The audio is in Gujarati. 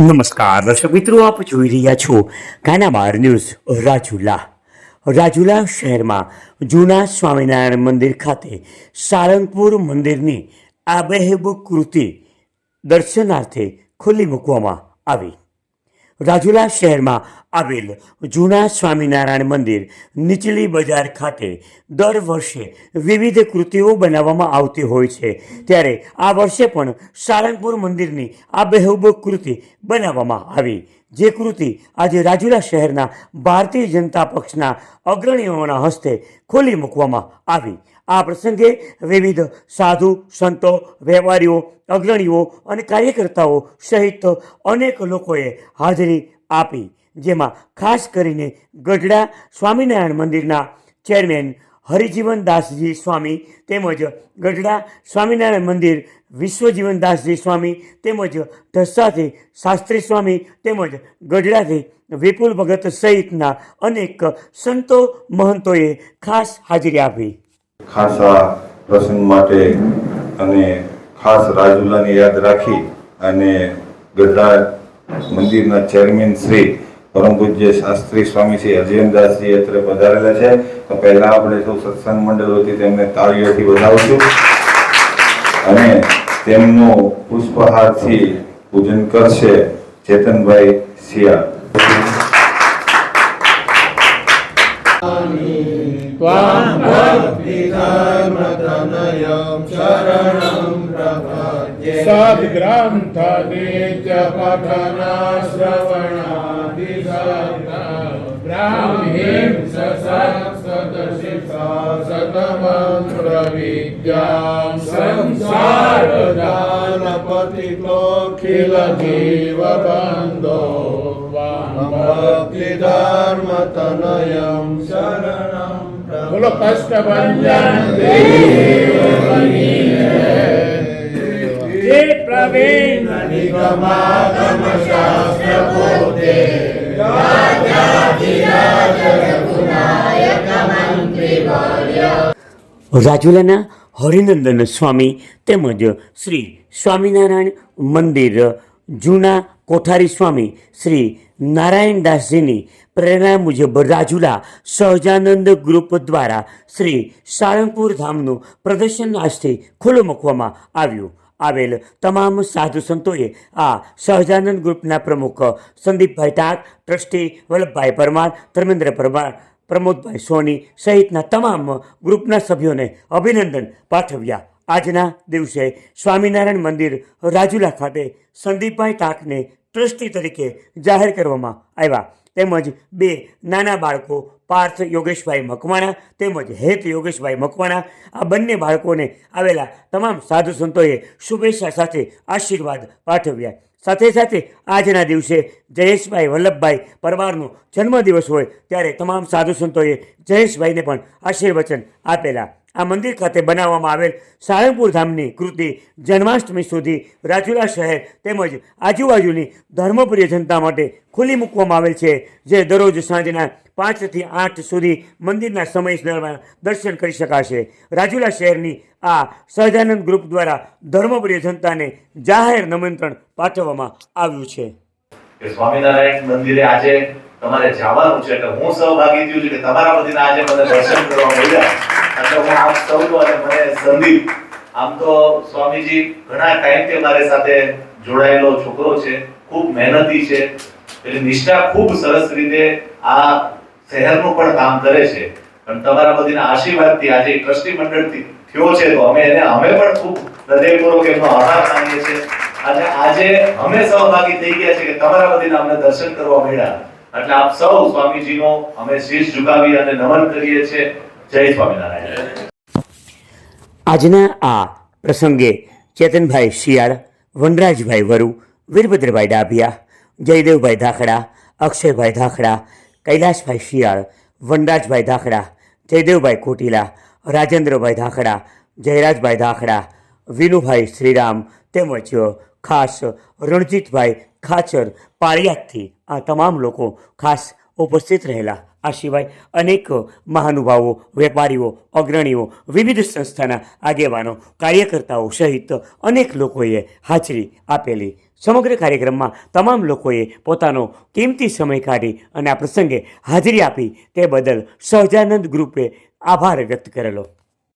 નમસ્કાર, દર્શક મિત્રો, આપ જોઈ રહ્યા છો કાનાબાર ન્યૂઝ રાજુલા. રાજુલા શહેરમાં જૂના સ્વામિનારાયણ મંદિર ખાતે સારંગપુર મંદિરની આબેહબ કૃતિ દર્શનાર્થે ખુલ્લી મૂકવામાં આવી. રાજુલા શહેરમાં આવેલ જૂના સ્વામિનારાયણ મંદિર નીચલી બજાર ખાતે દર વર્ષે વિવિધ કૃતિઓ બનાવવામાં આવતી હોય છે. ત્યારે આ વર્ષે પણ સાળંગપુર મંદિરની આ બેહુબ કૃતિ બનાવવામાં આવી. જે કૃતિ આજે રાજુલા શહેરના ભારતીય જનતા પક્ષના અગ્રણીઓના હસ્તે ખોલી મૂકવામાં આવી. આ પ્રસંગે વિવિધ સાધુ, સંતો, વેપારીઓ, અગ્રણીઓ અને કાર્યકર્તાઓ સહિત અનેક લોકોએ હાજરી આપી, જેમાં ખાસ કરીને ગઢડા સ્વામિનારાયણ મંદિરના ચેરમેન હરિજીવનદાસજી સ્વામી તેમજ ગઢડા સ્વામિનારાયણ મંદિર વિશ્વજીવનદાસજી સ્વામી તેમજ ઢસાથી શાસ્ત્રી સ્વામી તેમજ ગઢડાથી વિપુલ ભગત સહિતના અનેક સંતો મહંતોએ ખાસ હાજરી આપી. ખાસ પ્રસંગ માટે અને ખાસ રાજુલાને યાદ રાખી અને ગઢડા મંદિરના ચેરમેન શ્રી પરમ પૂજ્ય શાસ્ત્રી સ્વામી શ્રી અજયનદાસજી અત્રે પધારેલા છે. તો પહેલા આપણે સૌ સત્સંગ મંડળ વતી તેમને તાળીઓથી વધાવશું. અને તેમનું પુષ્પહારથી પૂજન કરશે ચેતનભાઈ શિયા. त्वां भक्तिधर्मतनयं शरणं प्रपद्ये सद्ग्रन्थनित्य पठना श्रवणादिसत्ता ब्राह्मीं सत्सतशिक्षा शतमन्त्रविद्यां संसारदानपतितोऽखिल जीवबन्धो भक्तिधर्मतनयं शरणं રાજુલાના હરિનંદન સ્વામી તેમજ શ્રી સ્વામિનારાયણ મંદિર જૂના કોઠારી સ્વામી શ્રી નારાયણદાસજીની પ્રેરણા મુજબ રાજુલા સહજાનંદ ગ્રુપ દ્વારા શ્રી સાળંગપુર ધામનું પ્રદર્શન આજથી ખુલ્લું મૂકવામાં આવ્યું. આવેલ તમામ સાધુ સંતોએ આ સહજાનંદ ગ્રુપના પ્રમુખ સંદીપભાઈ ટાક, ટ્રસ્ટી વલ્લભભાઈ પરમાર, ધર્મેન્દ્ર પરમાર, પ્રમોદભાઈ સોની સહિતના તમામ ગ્રુપના સભ્યોને અભિનંદન પાઠવ્યા. આજના દિવસે સ્વામિનારાયણ મંદિર રાજુલા ખાતે સંદીપભાઈ ટાકને ટ્રસ્ટી તરીકે જાહેર કરવામાં આવ્યા. તેમજ બે નાના બાળકો પાર્થ યોગેશભાઈ મકવાણા તેમજ હેત યોગેશભાઈ મકવાણા, આ બંને બાળકોને આવેલા તમામ સાધુ સંતોએ શુભેચ્છા સાથે આશીર્વાદ પાઠવ્યા. સાથે સાથે આજના દિવસે જયેશભાઈ વલ્લભભાઈ પરમારનો જન્મદિવસ હોય ત્યારે તમામ સાધુ સંતોએ જયેશભાઈને પણ આશીર્વચન આપેલા આ મંદિર ખાતે બનાવવામાં આવેલ સાળંગપુર ધામની કૃતિ જન્માષ્ટમી સુધી રાજુલા શહેર તેમજ આજુબાજુની ધર્મપ્રિય જનતા માટે ખુલ્લી મૂકવામાં આવેલ છે, જે દરરોજ સાંજના પાંચથી આઠ સુધી મંદિરના સમય દરમિયાન દર્શન કરી શકાશે. રાજુલા શહેરની આ સહજાનંદ ગ્રુપ દ્વારા ધર્મપ્રિય જનતાને જાહેર નિમંત્રણ પાઠવવામાં આવ્યું છે. સ્વામિનારાયણ મંદિરે આજે તમારે જવાનું છે, એટલે હું સહભાગી થયું છું કે તમારા બધાના આજે મને દર્શન કરવા મળ્યા. હું આપ સૌનો અને મને સંદીપ, આમ તો સ્વામીજી ઘણા ટાઈમથી મારી સાથે જોડાયેલો છોકરો છે, ખૂબ મહેનતી છે એટલે નિષ્ઠા ખૂબ સરસ રીતે આ શહેરનું પણ કામ કરે છે. પણ તમારા બધીના આશીર્વાદથી આજે ટ્રસ્ટી મંડળથી થયો છે, તો અમે એને, અમે પણ ખૂબ હૃદયપૂર્વક એમનો આભાર માનીએ છીએ. અને આજે અમે સહભાગી થઈ ગયા છે કે તમારા બધાના અમને દર્શન કરવા મળ્યા. એટલે આપ સૌ સ્વામીજીનો અમે શીશ ઝુકાવી અને નમન કરીએ છીએ. આજના આ પ્રસંગે ચેતનભાઈ શિયાળ, વનરાજભાઈ વરુ, વીરભદ્રભાઈ ડાભિયા, જયદેવભાઈ ધાખડા, અક્ષયભાઈ ધાખડા કૈલાસભાઈ શિયાળ, વનરાજભાઈ ધાખડા, જયદેવભાઈ કોટીલા, રાજેન્દ્રભાઈ ધાખડા, જયરાજભાઈ ધાખડા, વિનુભાઈ શ્રીરામ તેમજ ખાસ રણજીતભાઈ ખાચર પાળિયાદથી આ તમામ લોકો ખાસ ઉપસ્થિત રહેલા. આ સિવાય અનેક મહાનુભાવો, વેપારીઓ, અગ્રણીઓ, વિવિધ સંસ્થાના આગેવાનો, કાર્યકર્તાઓ સહિત અનેક લોકોએ હાજરી આપેલી. સમગ્ર કાર્યક્રમમાં તમામ લોકોએ પોતાનો કિંમતી સમય કાઢી અને આ પ્રસંગે હાજરી આપી તે બદલ સહજાનંદ ગ્રુપે આભાર વ્યક્ત કરેલો.